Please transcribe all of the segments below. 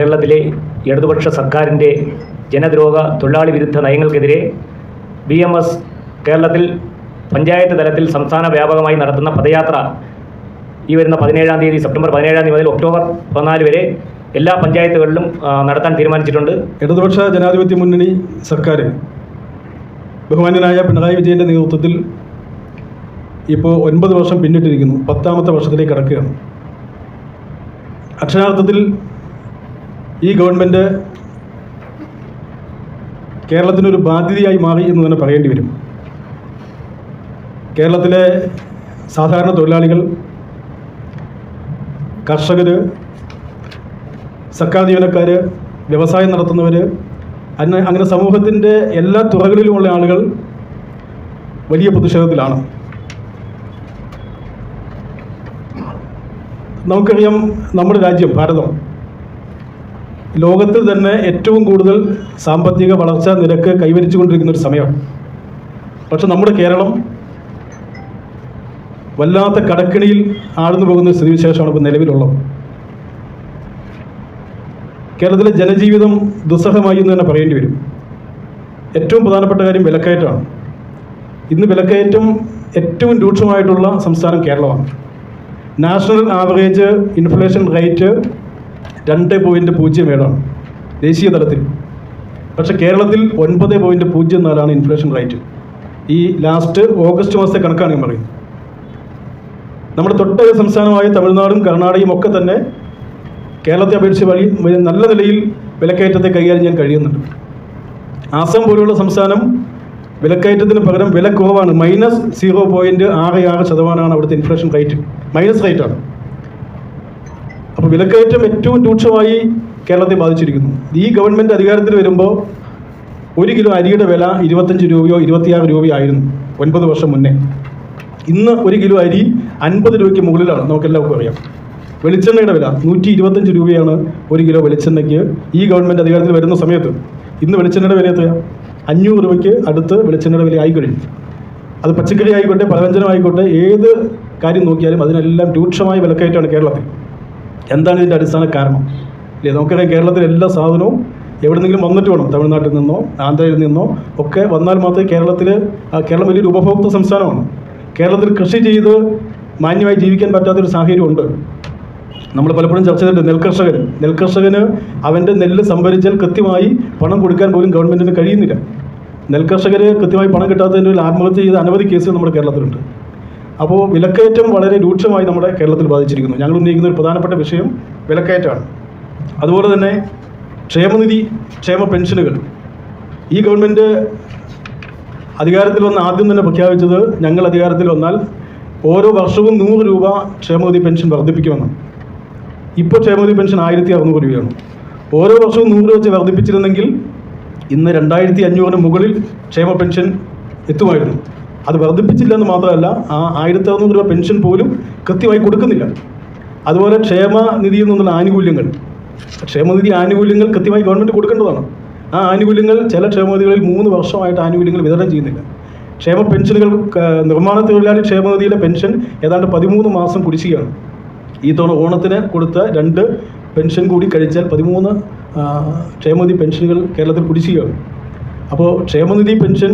കേരളത്തിലെ ഇടതുപക്ഷ സർക്കാരിന്റെ ജനദ്രോഹ തൊഴിലാളി വിരുദ്ധ നയങ്ങൾക്കെതിരെ ബി എം എസ് കേരളത്തിൽ പഞ്ചായത്ത് തലത്തിൽ സംസ്ഥാന വ്യാപകമായി നടത്തുന്ന പദയാത്ര ഈ വരുന്ന പതിനേഴാം തീയതി സെപ്റ്റംബർ പതിനേഴാം തീയതി മുതൽ ഒക്ടോബർ പതിനാല് വരെ എല്ലാ പഞ്ചായത്തുകളിലും നടത്താൻ തീരുമാനിച്ചിട്ടുണ്ട്. ഇടതുപക്ഷ ജനാധിപത്യ മുന്നണി സർക്കാർ ബഹുമാന്യനായ പിണറായി വിജയന്റെ നേതൃത്വത്തിൽ ഇപ്പോൾ ഒൻപത് വർഷം പിന്നിട്ടിരിക്കുന്നു. പത്താമത്തെ വർഷത്തിലേക്ക് കടക്കുകയാണ്. അക്ഷരാർത്ഥത്തിൽ ഈ ഗവൺമെന്റ് കേരളത്തിനൊരു ബാധ്യതയായി മാറി എന്ന് തന്നെ പറയേണ്ടി വരും. കേരളത്തിലെ സാധാരണ തൊഴിലാളികൾ കർഷകർ സർക്കാർ ജീവനക്കാർ വ്യവസായം നടത്തുന്നവർ അങ്ങനെ അങ്ങനെ സമൂഹത്തിന്റെ എല്ലാ തുറകളിലുമുള്ള ആളുകൾ വലിയ പ്രതിഷേധത്തിലാണ്. നമുക്കറിയാം നമ്മുടെ രാജ്യം ഭാരതം ലോകത്തിൽ തന്നെ ഏറ്റവും കൂടുതൽ സാമ്പത്തിക വളർച്ചാ നിരക്ക് കൈവരിച്ചുകൊണ്ടിരിക്കുന്ന ഒരു സമയം. പക്ഷെ നമ്മുടെ കേരളം വല്ലാത്ത കടക്കിണിയിൽ ആഴ്ന്നു പോകുന്ന സ്ഥിതിവിശേഷമാണ് ഇപ്പോൾ നിലവിലുള്ളത്. കേരളത്തിലെ ജനജീവിതം ദുസ്സഹമായി എന്ന് തന്നെ പറയേണ്ടി വരും. ഏറ്റവും പ്രധാനപ്പെട്ട കാര്യം വിലക്കയറ്റമാണ്. ഇന്ന് വിലക്കയറ്റം ഏറ്റവും രൂക്ഷമായിട്ടുള്ള സംസ്ഥാനം കേരളമാണ്. നാഷണൽ ആവറേജ് ഇൻഫ്ലേഷൻ റേറ്റ് രണ്ട് പോയിന്റ് പൂജ്യം ഏഴാണ് ദേശീയ തലത്തിൽ. പക്ഷേ കേരളത്തിൽ ഒൻപത് പോയിന്റ് പൂജ്യം നാലാണ് ഇൻഫ്ലേഷൻ റേറ്റ് ഈ ലാസ്റ്റ് ഓഗസ്റ്റ് മാസത്തെ കണക്കാണ് ഞാൻ പറയുന്നത്. നമ്മുടെ തൊട്ട സംസ്ഥാനമായ തമിഴ്നാടും കർണാടകയും ഒക്കെ തന്നെ കേരളത്തെ അപേക്ഷിച്ച് വലിയ നല്ല നിലയിൽ വിലക്കയറ്റത്തെ കൈകാര്യം ചെയ്യാൻ കഴിയുന്നുണ്ട്. ആസാം പോലുള്ള സംസ്ഥാനം വിലക്കയറ്റത്തിന് പകരം വില കുറവാണ്. മൈനസ് സീറോ പോയിന്റ് ആറ് ആറ് ശതമാനമാണ് അവിടുത്തെ ഇൻഫ്ലേഷൻ റേറ്റ് മൈനസ് റേറ്റാണ് അപ്പോൾ വിലക്കയറ്റം ഏറ്റവും രൂക്ഷമായി കേരളത്തെ ബാധിച്ചിരിക്കുന്നു. ഈ ഗവൺമെന്റ് അധികാരത്തിൽ വരുമ്പോൾ ഒരു കിലോ അരിയുടെ വില ഇരുപത്തഞ്ച് രൂപയോ ഇരുപത്തിയാറ് രൂപയോ ആയിരുന്നു ഒൻപത് വർഷം മുന്നേ. ഇന്ന് ഒരു കിലോ അരി അൻപത് രൂപയ്ക്ക് മുകളിലാണ്. നമുക്കെല്ലാവർക്കും അറിയാം. വെളിച്ചെണ്ണയുടെ വില നൂറ്റി ഇരുപത്തഞ്ച് രൂപയാണ് ഒരു കിലോ വെളിച്ചെണ്ണയ്ക്ക് ഈ ഗവൺമെന്റ് അധികാരത്തിൽ വരുന്ന സമയത്ത്. ഇന്ന് വെളിച്ചെണ്ണയുടെ വില എത്രയാണ് അഞ്ഞൂറ് രൂപയ്ക്ക് അടുത്ത് വെളിച്ചെണ്ണയുടെ വില ആയിക്കഴിഞ്ഞു അത് പച്ചക്കറി ആയിക്കോട്ടെ പലവ്യഞ്ജനം ആയിക്കോട്ടെ ഏത് കാര്യം നോക്കിയാലും അതിനെല്ലാം രൂക്ഷമായ വിലക്കയറ്റമാണ് കേരളത്തിൽ. എന്താണ് ഇതിന്റെ അടിസ്ഥാന കാരണം? ഇല്ലേ നമുക്കറിയാം കേരളത്തിലെ എല്ലാ സാധനവും എവിടെന്നെങ്കിലും വന്നിട്ട് വേണം തമിഴ്നാട്ടിൽ നിന്നോ ആന്ധ്രയിൽ നിന്നോ ഒക്കെ വന്നാൽ മാത്രമേ കേരളത്തിൽ കേരളം വലിയൊരു ഉപഭോക്തൃ സംസ്ഥാനമാണ്. കേരളത്തിൽ കൃഷി ചെയ്ത് മാന്യമായി ജീവിക്കാൻ പറ്റാത്തൊരു സാഹചര്യമുണ്ട്. നമ്മൾ പലപ്പോഴും ചർച്ച ചെയ്തിട്ടുണ്ട് നെൽകർഷകൻ. നെൽകർഷകന് അവന്റെ നെല്ല് സംഭരിച്ചാൽ കൃത്യമായി പണം കൊടുക്കാൻ പോലും ഗവൺമെന്റിന് കഴിയുന്നില്ല. നെൽകർഷകർ കൃത്യമായി പണം കിട്ടാത്തതിന്റെ ആത്മഹത്യ ചെയ്ത അനവധി കേസുകൾ നമ്മുടെ കേരളത്തിലുണ്ട്. അപ്പോൾ വിലക്കയറ്റം വളരെ രൂക്ഷമായി നമ്മുടെ കേരളത്തിൽ ബാധിച്ചിരിക്കുന്നു. ഞങ്ങൾ ഉന്നയിക്കുന്ന ഒരു പ്രധാനപ്പെട്ട വിഷയം വിലക്കയറ്റമാണ്. അതുപോലെ തന്നെ ക്ഷേമനിധി ക്ഷേമ പെൻഷനുകൾ. ഈ ഗവൺമെന്റ് അധികാരത്തിൽ വന്ന് ആദ്യം തന്നെ പ്രഖ്യാപിച്ചത് ഞങ്ങൾ അധികാരത്തിൽ വന്നാൽ ഓരോ വർഷവും നൂറ് രൂപ ക്ഷേമനിധി പെൻഷൻ വർദ്ധിപ്പിക്കുമെന്നാണ് ഇപ്പോൾ ക്ഷേമനിധി പെൻഷൻ ആയിരത്തി അറുന്നൂറ് രൂപയാണ്. ഓരോ വർഷവും നൂറ് വെച്ച് വർദ്ധിപ്പിച്ചിരുന്നെങ്കിൽ ഇന്ന് രണ്ടായിരത്തി അഞ്ഞൂറിന് മുകളിൽ ക്ഷേമ പെൻഷൻ എത്തുമായിരുന്നു. അത് വർദ്ധിപ്പിച്ചില്ല എന്ന് മാത്രമല്ല ആ ആയിരത്തി അറുന്നൂറ് രൂപ പെൻഷൻ പോലും കൃത്യമായി കൊടുക്കുന്നില്ല. അതുപോലെ ക്ഷേമനിധിയിൽ നിന്നുള്ള ആനുകൂല്യങ്ങൾ. ക്ഷേമനിധി ആനുകൂല്യങ്ങൾ കൃത്യമായി ഗവൺമെന്റ് കൊടുക്കേണ്ടതാണ്. ആ ആനുകൂല്യങ്ങൾ ചില ക്ഷേമനിധികളിൽ മൂന്ന് വർഷമായിട്ട് ആനുകൂല്യങ്ങൾ വിതരണം ചെയ്യുന്നില്ല. ക്ഷേമ പെൻഷനുകൾ നിർമ്മാണ തൊഴിലാളി ക്ഷേമനിധിയിലെ പെൻഷൻ ഏതാണ്ട് പതിമൂന്ന് മാസം കുടിശ്ശികയാണ്. ഈ തവണ ഓണത്തിന് കൊടുത്ത രണ്ട് പെൻഷൻ കൂടി കഴിച്ചാൽ പതിമൂന്ന് ക്ഷേമനിധി പെൻഷനുകൾ കേരളത്തിൽ കുടിശ്ശികയാണ്. അപ്പോൾ ക്ഷേമനിധി പെൻഷൻ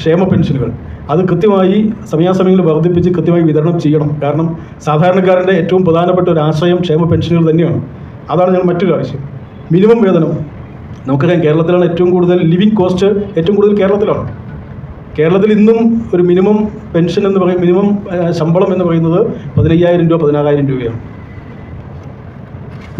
ക്ഷേമ പെൻഷനുകൾ അത് കൃത്യമായി സമയാസമയങ്ങളിൽ വർദ്ധിപ്പിച്ച് കൃത്യമായി വിതരണം ചെയ്യണം. കാരണം സാധാരണക്കാരന്റെ ഏറ്റവും പ്രധാനപ്പെട്ട ഒരു ആശ്രയം ക്ഷേമ പെൻഷനുകൾ തന്നെയാണ്. അതാണ് ഞങ്ങൾ മറ്റൊരു ആവശ്യം. മിനിമം വേതനം. നമുക്കറിയാം കേരളത്തിലാണ് ഏറ്റവും കൂടുതൽ ലിവിങ് കോസ്റ്റ് ഏറ്റവും കൂടുതൽ കേരളത്തിലാണ്. കേരളത്തിൽ ഇന്നും ഒരു മിനിമം പെൻഷൻ എന്ന് പറയും മിനിമം ശമ്പളം എന്ന് പറയുന്നത് പതിനയ്യായിരം രൂപ പതിനാറായിരം രൂപയാണ്.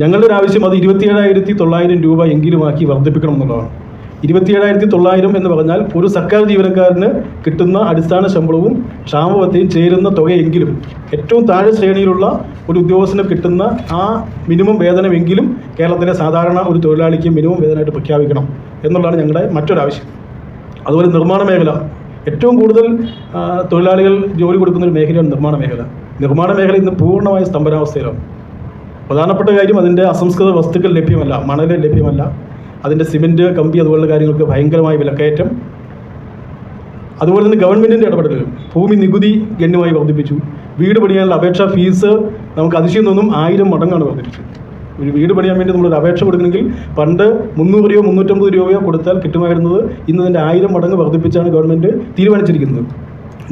ഞങ്ങളുടെ ഒരു ആവശ്യം അത് ഇരുപത്തിയേഴായിരത്തി തൊള്ളായിരം രൂപ എങ്കിലുമാക്കി വർദ്ധിപ്പിക്കണം എന്നുള്ളതാണ്. ഇരുപത്തിയേഴായിരത്തി തൊള്ളായിരം എന്ന് പറഞ്ഞാൽ ഒരു സർക്കാർ ജീവനക്കാരന് കിട്ടുന്ന അടിസ്ഥാന ശമ്പളവും ക്ഷാമവത്തെയും ചേരുന്ന തുകയെങ്കിലും ഏറ്റവും താഴെ ശ്രേണിയിലുള്ള ഒരു ഉദ്യോഗസ്ഥന് കിട്ടുന്ന ആ മിനിമം വേതനമെങ്കിലും കേരളത്തിലെ സാധാരണ ഒരു തൊഴിലാളിക്ക് മിനിമം വേതനമായിട്ട് പ്രഖ്യാപിക്കണം എന്നുള്ളതാണ് ഞങ്ങളുടെ മറ്റൊരാവശ്യം. അതുപോലെ നിർമ്മാണ മേഖല. ഏറ്റവും കൂടുതൽ തൊഴിലാളികൾ ജോലി കൊടുക്കുന്ന ഒരു മേഖലയാണ് നിർമ്മാണ മേഖല. നിർമ്മാണ മേഖല ഇന്ന് പൂർണമായ സ്തംഭനാവസ്ഥയിലാണ്. പ്രധാനപ്പെട്ട കാര്യം അതിന്റെ അസംസ്കൃത വസ്തുക്കൾ ലഭ്യമല്ല മണൽ ലഭ്യമല്ല അതിന്റെ സിമെന്റ് കമ്പി അതുപോലുള്ള കാര്യങ്ങൾക്ക് ഭയങ്കരമായ വിലക്കയറ്റം. അതുപോലെ തന്നെ ഗവൺമെന്റിന്റെ ഇടപെടലുകൾ ഭൂമി നികുതി ഗണ്യമായി വർദ്ധിപ്പിച്ചു. വീട് പണിയാനുള്ള അപേക്ഷാ ഫീസ് നമുക്ക് അതിശയം തോന്നും ആയിരം മടങ്ങാണ് വർദ്ധിപ്പിച്ചത്. ഒരു വീട് പണിയാൻ വേണ്ടി നമ്മളൊരു അപേക്ഷ കൊടുക്കണമെങ്കിൽ പണ്ട് മുന്നൂറ് രൂപയോ മുന്നൂറ്റമ്പത് രൂപയോ കൊടുത്താൽ കിട്ടുമായിരുന്നത് ഇന്ന് അതിന്റെ ആയിരം മടങ്ങ് വർദ്ധിപ്പിച്ചാണ് ഗവൺമെന്റ് തീരുമാനിച്ചിരിക്കുന്നത്.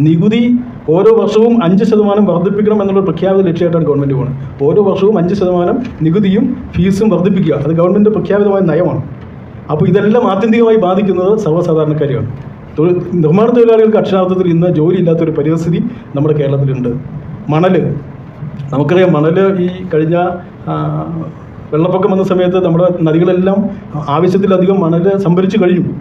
നികുതി ഓരോ വർഷവും അഞ്ച് ശതമാനം വർദ്ധിപ്പിക്കണം എന്നുള്ള പ്രഖ്യാപിത ലക്ഷ്യമായിട്ടാണ് ഗവൺമെന്റ് പോകുന്നത്. ഓരോ വർഷവും അഞ്ച് ശതമാനം നികുതിയും ഫീസും വർദ്ധിപ്പിക്കുക. അത് ഗവൺമെന്റ് പ്രഖ്യാപിതമായ നയമാണ്. അപ്പോൾ ഇതെല്ലാം ആത്യന്തികമായി ബാധിക്കുന്നത് സർവസാധാരണക്കാരെയാണ്. നിർമ്മാണ തൊഴിലാളികൾക്ക് അക്ഷരാർത്ഥത്തിൽ ഇന്ന് ജോലിയില്ലാത്തൊരു പരിസ്ഥിതി നമ്മുടെ കേരളത്തിലുണ്ട്. മണൽ നമുക്കറിയാം മണൽ ഈ കഴിഞ്ഞ വെള്ളപ്പൊക്കം വന്ന സമയത്ത് നമ്മുടെ നദികളെല്ലാം ആവശ്യത്തിലധികം മണൽ സംഭരിച്ചു കഴിഞ്ഞു.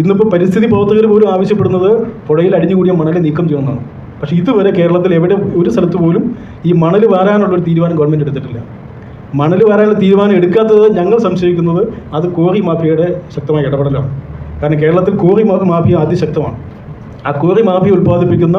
ഇന്നിപ്പോൾ പരിസ്ഥിതി പ്രവർത്തകർ പോലും ആവശ്യപ്പെടുന്നത് പുഴയിൽ അടിഞ്ഞുകൂടിയ മണൽ നീക്കം ചെയ്യുന്നതാണ് പക്ഷേ ഇതുവരെ കേരളത്തിൽ എവിടെ ഒരു സ്ഥലത്ത് പോലും ഈ മണൽ വാരാനുള്ളൊരു തീരുമാനം ഗവൺമെന്റ് എടുത്തിട്ടില്ല. മണൽ വരാനുള്ള തീരുമാനം എടുക്കാത്തത് ഞങ്ങൾ സംശയിക്കുന്നത് അത് കോറി മാഫിയയുടെ ശക്തമായ ഇടപെടലാണ്. കാരണം കേരളത്തിൽ കോറി മാഫിയ അതിശക്തമാണ്. ആ കോറി മാഫിയ ഉൽപ്പാദിപ്പിക്കുന്ന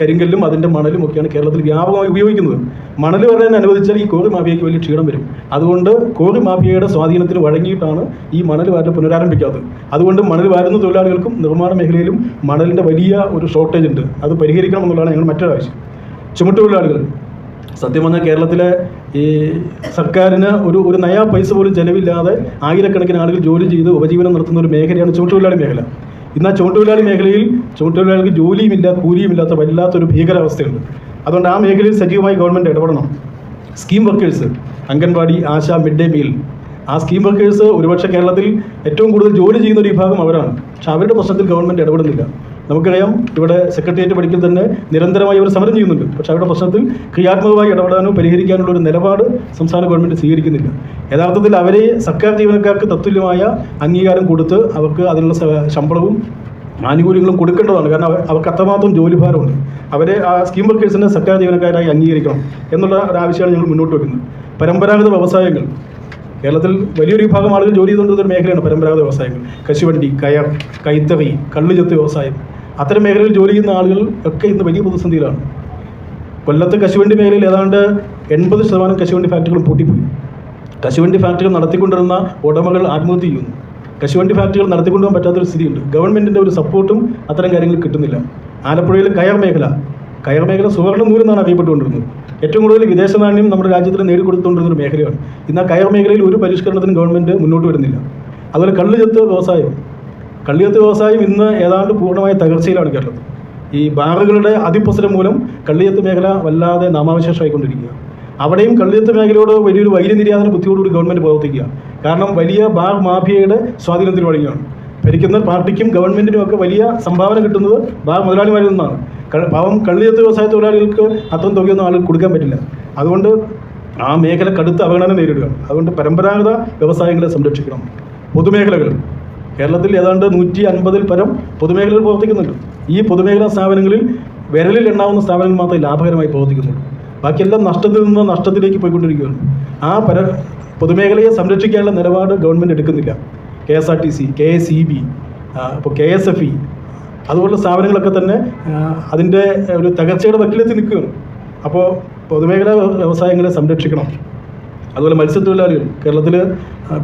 കരിങ്കല്ലും അതിന്റെ മണലും ഒക്കെയാണ് കേരളത്തിൽ വ്യാപകമായി ഉപയോഗിക്കുന്നത്. മണൽ വരാൻ അനുവദിച്ചാൽ ഈ കോറി മാഫിയയ്ക്ക് വലിയ ക്ഷീണം വരും. അതുകൊണ്ട് കോറി മാഫിയയുടെ സ്വാധീനത്തിന് വഴങ്ങിയിട്ടാണ് ഈ മണൽ വാരൽ പുനരാരംഭിക്കാത്തത്. അതുകൊണ്ട് മണൽ വാരുന്ന തൊഴിലാളികൾക്കും നിർമ്മാണ മേഖലയിലും മണലിന്റെ വലിയ ഒരു ഷോർട്ടേജ് ഉണ്ട്. അത് പരിഹരിക്കണം എന്നുള്ളതാണ് ഞങ്ങൾ മറ്റൊരാവശ്യം. ചുമട്ടുതൊഴിലാളികൾ സത്യം പറഞ്ഞാൽ കേരളത്തിലെ ഈ സർക്കാരിന് ഒരു ഒരു നയാ പൈസ പോലും ചെലവില്ലാതെ ആയിരക്കണക്കിന് ആളുകൾ ജോലി ചെയ്ത് ഉപജീവനം നടത്തുന്ന ഒരു മേഖലയാണ് ചുമട്ടുതൊഴിലാളി മേഖല. ഇന്ന് ആ ചുമട്ടുതൊഴിലാളി മേഖലയിൽ ചുമട്ടുതൊഴിലാളികൾക്ക് ജോലിയുമില്ല കൂലിയുമില്ലാത്ത വല്ലാത്തൊരു ഭീകരാവസ്ഥയുണ്ട്. അതുകൊണ്ട് ആ മേഖലയിൽ സജീവമായി ഗവൺമെന്റ് ഇടപെടണം. Scheme workers anganwadi ASHA mid day meal. ആ സ്കീം വർക്കേഴ്സ് ഒരുപക്ഷെ കേരളത്തിൽ ഏറ്റവും കൂടുതൽ ജോലി ചെയ്യുന്ന ഒരു വിഭാഗം അവരാണ്. പക്ഷെ അവരുടെ പ്രശ്നത്തിൽ ഗവൺമെന്റ് ഇടപെടുന്നില്ല. നമുക്കറിയാം ഇവിടെ സെക്രട്ടേറിയറ്റ് പഠിക്കൽ തന്നെ നിരന്തരമായി അവർ സമരം ചെയ്യുന്നുണ്ട്. പക്ഷേ അവരുടെ പ്രശ്നത്തിൽ ക്രിയാത്മകമായി ഇടപെടാനോ പരിഹരിക്കാനുള്ള ഒരു നിലപാട് സംസ്ഥാന ഗവൺമെന്റ് സ്വീകരിക്കുന്നില്ല. യഥാർത്ഥത്തിൽ അവരെ സർക്കാർ ജീവനക്കാർക്ക് തത്തുല്യമായ അംഗീകാരം കൊടുത്ത് അവർക്ക് അതിനുള്ള ശമ്പളവും ആനുകൂല്യങ്ങളും കൊടുക്കേണ്ടതാണ്. കാരണം അവർക്ക് അത്രമാത്രം ജോലിഭാരമുണ്ട്. അവരെ ആ സ്കീം വർക്കേഴ്സിനെ സർക്കാർ ജീവനക്കാരായി അംഗീകരിക്കണം എന്നുള്ള ഒരു ആവശ്യമാണ് ഞങ്ങൾ മുന്നോട്ട് വെക്കുന്നത്. പരമ്പരാഗത വ്യവസായങ്ങൾ. കേരളത്തിൽ വലിയൊരു വിഭാഗം ആളുകൾ ജോലി ചെയ്തുകൊണ്ടിരുന്ന ഒരു മേഖലയാണ് പരമ്പരാഗത വ്യവസായങ്ങൾ. കശുവണ്ടി കയർ കൈത്തറി കള്ളുചെത്ത് വ്യവസായം. അത്തരം മേഖലയിൽ ജോലി ചെയ്യുന്ന ആളുകൾ ഒക്കെ ഇന്ന് വലിയ പ്രതിസന്ധിയിലാണ്. കൊല്ലത്ത് കശുവണ്ടി മേഖലയിൽ ഏതാണ്ട് എൺപത് ശതമാനം കശുവണ്ടി ഫാക്ടറികളും പൂട്ടിപ്പോയി. കശുവണ്ടി ഫാക്ടറികൾ നടത്തിക്കൊണ്ടിരുന്ന ഉടമകൾ ആത്മഹത്യ ചെയ്യുന്നു. കശുവണ്ടി ഫാക്ടറികൾ നടത്തിക്കൊണ്ടുപോകാൻ പറ്റാത്തൊരു സ്ഥിതിയുണ്ട്. ഗവൺമെന്റിന്റെ ഒരു സപ്പോർട്ടും അത്തരം കാര്യങ്ങൾ കിട്ടുന്നില്ല. ആലപ്പുഴയിൽ കയർ മേഖല. കയർ മേഖല സുവർണ നൂരെന്നാണ് അറിയപ്പെട്ടുകൊണ്ടിരുന്നത്. ഏറ്റവും കൂടുതൽ വിദേശ നാണ്യം നമ്മുടെ രാജ്യത്തിന് നേടിക്കൊടുത്തുകൊണ്ടിരുന്ന ഒരു മേഖലയാണ്. ഇന്ന് ആ കയർ മേഖലയിൽ ഒരു പരിഷ്കരണത്തിനും ഗവൺമെന്റ് മുന്നോട്ട് വരുന്നില്ല. അതുപോലെ കള്ളുചെത്ത് വ്യവസായം. കള്ളിയത്ത് വ്യവസായം ഇന്ന് ഏതാണ്ട് പൂർണമായ തകർച്ചയിലാണ് കേരളത്തിൽ. ഈ ബാറുകളുടെ അതിപ്രസരം മൂലം കള്ളിയത്ത് മേഖല വല്ലാതെ നാമാവശേഷമായിക്കൊണ്ടിരിക്കുക. അവിടെയും കള്ളിയത്ത് മേഖലയോട് വലിയൊരു വൈര്യനിര്യാതന ബുദ്ധിയോടുകൂടി ഗവൺമെന്റ് പ്രവർത്തിക്കുക. കാരണം വലിയ ബാർ മാഫിയയുടെ സ്വാധീനത്തിൽ വഴിയാണ്. ഭരിക്കുന്ന പാർട്ടിക്കും ഗവൺമെന്റിനും ഒക്കെ വലിയ സംഭാവന കിട്ടുന്നത് ബാർ മുതലാളിമാരിൽ നിന്നാണ്. പാവം കള്ളിയത്ത് വ്യവസായ തൊഴിലാളികൾക്ക് അത്രയും തുകയൊന്നും ആളുകൾ കൊടുക്കാൻ പറ്റില്ല. അതുകൊണ്ട് ആ മേഖല കടുത്ത അവഗണന നേരിടുകയാണ് അതുകൊണ്ട് പരമ്പരാഗത വ്യവസായങ്ങളെ സംരക്ഷിക്കണം. പൊതുമേഖലകൾ. കേരളത്തിൽ ഏതാണ്ട് നൂറ്റി അൻപതിൽ പരം പൊതുമേഖലകൾ പ്രവർത്തിക്കുന്നുണ്ട്. ഈ പൊതുമേഖലാ സ്ഥാപനങ്ങളിൽ വിരലിൽ എണ്ണാവുന്ന സ്ഥാപനങ്ങൾ മാത്രമേ ലാഭകരമായി പ്രവർത്തിക്കുന്നുള്ളൂ. ബാക്കിയെല്ലാം നഷ്ടത്തിൽ നിന്ന് നഷ്ടത്തിലേക്ക് പോയിക്കൊണ്ടിരിക്കുകയാണ്. ആ പര പൊതുമേഖലയെ സംരക്ഷിക്കാനുള്ള നിലപാട് ഗവൺമെന്റ് എടുക്കുന്നില്ല. K S R T C K S E B ഇപ്പോൾ കെ എസ് എഫ് ഇ അതുപോലുള്ള സ്ഥാപനങ്ങളൊക്കെ തന്നെ അതിന്റെ ഒരു തകർച്ചയുടെ വക്കിലെത്തി നിൽക്കുകയാണ്. അപ്പോൾ പൊതുമേഖലാ വ്യവസായങ്ങളെ സംരക്ഷിക്കണം. അതുപോലെ മത്സ്യത്തൊഴിലാളികൾ കേരളത്തിൽ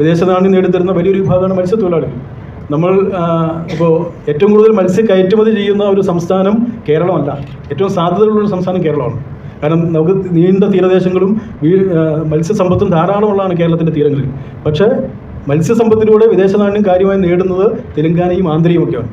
വിദേശ നാണ്യം നേടിത്തരുന്ന വലിയൊരു വിഭാഗമാണ് മത്സ്യത്തൊഴിലാളികൾ. നമ്മൾ ഇപ്പോൾ ഏറ്റവും കൂടുതൽ മത്സ്യ കയറ്റുമതി ചെയ്യുന്ന ഒരു സംസ്ഥാനം കേരളമല്ല. ഏറ്റവും സാധ്യതയുള്ള ഒരു സംസ്ഥാനം കേരളമാണ്. കാരണം നമുക്ക് നീണ്ട തീരദേശങ്ങളും വീ- മത്സ്യസമ്പത്തും ധാരാളമുള്ളതാണ് കേരളത്തിന്റെ തീരങ്ങളിൽ. പക്ഷേ മത്സ്യസമ്പത്തിലൂടെ വിദേശ നാണ്യം കാര്യമായി നേടുന്നത് തെലങ്കാനയും ആന്ധ്രയും ഒക്കെയാണ്.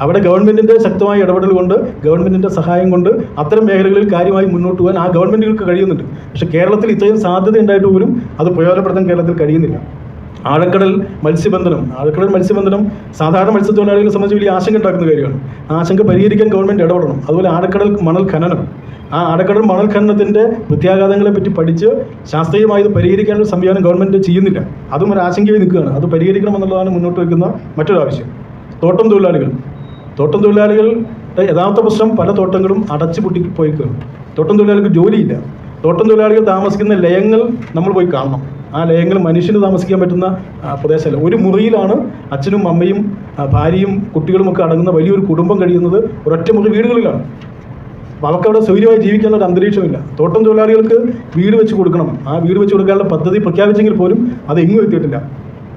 അവിടെ ഗവൺമെന്റിന്റെ ശക്തമായ ഇടപെടൽ കൊണ്ട് ഗവൺമെന്റിന്റെ സഹായം കൊണ്ട് അത്തരം മേഖലകളിൽ കാര്യമായി മുന്നോട്ട് പോകാൻ ആ ഗവൺമെന്റുകൾക്ക് കഴിയുന്നുണ്ട്. പക്ഷേ കേരളത്തിൽ ഇത്രയും സാധ്യത ഉണ്ടായിട്ട് പോലും അത് പ്രയോജനപ്പെടുത്താൻ കേരളത്തിൽ കഴിയുന്നില്ല. ആഴക്കടൽ മത്സ്യബന്ധനം. ആഴക്കടൽ മത്സ്യബന്ധനം സാധാരണ മത്സ്യത്തൊഴിലാളികളെ സംബന്ധിച്ച് വലിയ ആശങ്ക ഉണ്ടാക്കുന്ന കാര്യമാണ്. ആശങ്ക പരിഹരിക്കാൻ ഗവൺമെന്റ് ഇടപെടണം. അതുപോലെ ആഴക്കടൽ മണൽ ഖനനം. ആ ആഴക്കടൽ മണൽ ഖനനത്തിന്റെ പ്രത്യാഘാതങ്ങളെ പറ്റി പഠിച്ച് ശാസ്ത്രീയമായി ഇത് പരിഹരിക്കാനുള്ള സംവിധാനം ഗവൺമെന്റ് ചെയ്യുന്നില്ല. അതും ഒരു ആശങ്കയായി നിൽക്കുകയാണ്. അത് പരിഹരിക്കണമെന്നുള്ളതാണ് മുന്നോട്ട് വയ്ക്കുന്ന മറ്റൊരു ആവശ്യം. തോട്ടം തൊഴിലാളികൾ. തോട്ടം തൊഴിലാളികളുടെ യഥാർത്ഥ പ്രശ്നം പല തോട്ടങ്ങളും അടച്ചു പൊട്ടി പോയിക്കുകയാണ് തോട്ടം തൊഴിലാളികൾക്ക് ജോലിയില്ല. തോട്ടം തൊഴിലാളികൾ താമസിക്കുന്ന ലയങ്ങൾ നമ്മൾ പോയി കാണണം. ആ ലയങ്ങൾ മനുഷ്യന് താമസിക്കാൻ പറ്റുന്ന പ്രദേശമല്ല. ഒരു മുറിയിലാണ് അച്ഛനും അമ്മയും ഭാര്യയും കുട്ടികളുമൊക്കെ അടങ്ങുന്ന വലിയൊരു കുടുംബം കഴിയുന്നത് ഒരൊറ്റ മുറി വീടുകളിലാണ്. അപ്പോൾ അവർക്ക് അവിടെ സൗകര്യമായി ജീവിക്കാനുള്ള ഒരു അന്തരീക്ഷമില്ല. തോട്ടം തൊഴിലാളികൾക്ക് വീട് വെച്ച് കൊടുക്കണം. ആ വീട് വെച്ച് കൊടുക്കാനുള്ള പദ്ധതി പ്രഖ്യാപിച്ചെങ്കിൽ പോലും അത് എങ്ങും എത്തിയിട്ടില്ല.